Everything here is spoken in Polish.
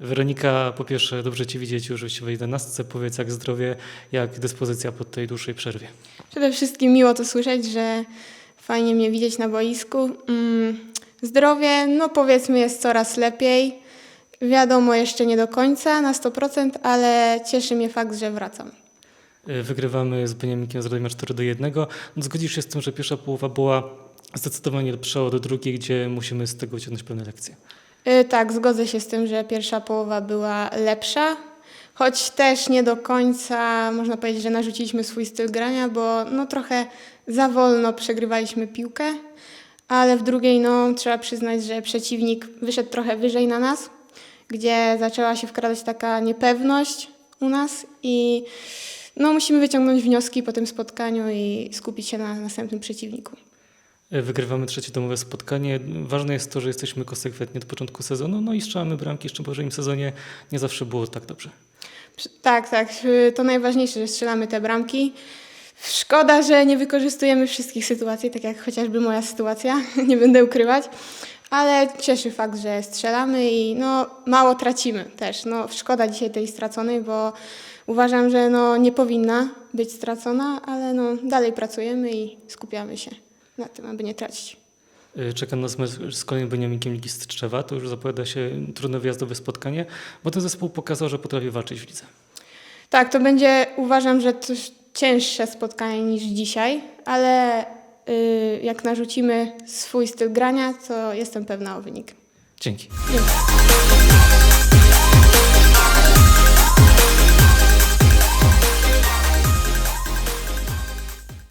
Weronika, po pierwsze, dobrze Cię widzieć już w 11. Powiedz, jak zdrowie, jak dyspozycja po tej dłuższej przerwie. Przede wszystkim miło to słyszeć, że fajnie mnie widzieć na boisku. Mm, zdrowie, no powiedzmy, jest coraz lepiej. Wiadomo, jeszcze nie do końca na 100%, ale cieszy mnie fakt, że wracam. Y, Wygrywamy z Beniamikiem z Radomia 4 do 1. No, zgodzisz się z tym, że pierwsza połowa była zdecydowanie lepsza od drugiej, gdzie musimy z tego wyciągnąć pewne lekcje. Y, tak, zgodzę się z tym, że pierwsza połowa była lepsza, choć też nie do końca można powiedzieć, że narzuciliśmy swój styl grania, bo no trochę za wolno przegrywaliśmy piłkę, ale w drugiej no trzeba przyznać, że przeciwnik wyszedł trochę wyżej na nas, gdzie zaczęła się wkradać taka niepewność u nas i no musimy wyciągnąć wnioski po tym spotkaniu i skupić się na następnym przeciwniku. Wygrywamy trzecie domowe spotkanie. Ważne jest to, że jesteśmy konsekwentni od początku sezonu, no i strzelamy bramki. Jeszcze w poprzednim sezonie nie zawsze było tak dobrze. Tak, tak. To najważniejsze, że strzelamy te bramki. Szkoda, że nie wykorzystujemy wszystkich sytuacji, tak jak chociażby moja sytuacja, nie będę ukrywać, ale cieszy fakt, że strzelamy i no, mało tracimy też. No, szkoda dzisiaj tej straconej, bo uważam, że no, nie powinna być stracona, ale no, dalej pracujemy i skupiamy się na tym, aby nie tracić. Y, Czeka nas mecz z kolejnym Beniamikiem Ligi Strzewa. To już zapowiada się trudne wyjazdowe spotkanie, bo ten zespół pokazał, że potrafi walczyć w lidze. Tak, to będzie uważam, że coś cięższe spotkanie niż dzisiaj, ale y, jak narzucimy swój styl grania, to jestem pewna o wynik. Dzięki. Dziękuję.